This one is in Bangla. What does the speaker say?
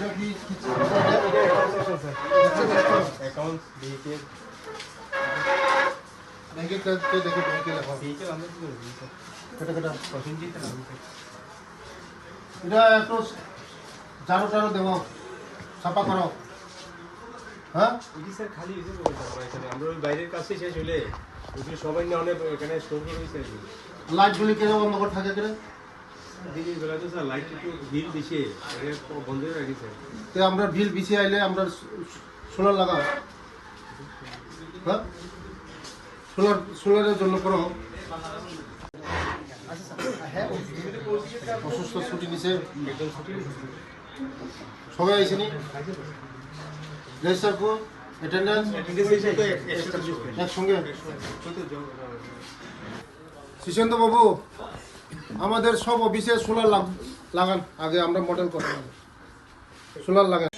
এটা কি কি ভেহিকেল ব্যাংকের কাছে দেখে ব্যাংকে লেখা। ভেহিকেল আমরা কি করব? কেটে কেটে। প্রসেনজিৎ এটা একটু ঝাড়ু টাড়ু দেবো। সাফা করো। হ্যাঁ? এটি স্যার খালি বলে এখানে আমরা ওই বাইরের কাছে শেষ হলে ওগুলো সবাই নিয়ে অনেক এখানে স্টোর করে লাইটগুলি কেন বন্ধ করে থাকে কেন তো করে আমরা বিল বিছিয়ে আইলে আমরা সোলার হ্যাঁ সোলার সোলারের জন্য করো। অসুস্থ ছুটি নিছে। সবাই আইসেনি রেজিস্টার কো অ্যাটেন্ডেন্স একসঙ্গে। সুশান্ত বাবু। আমাদের সব অফিসে সোলার লাগান। আগে আমরা মডেল করতে হবে। সোলার লাগান।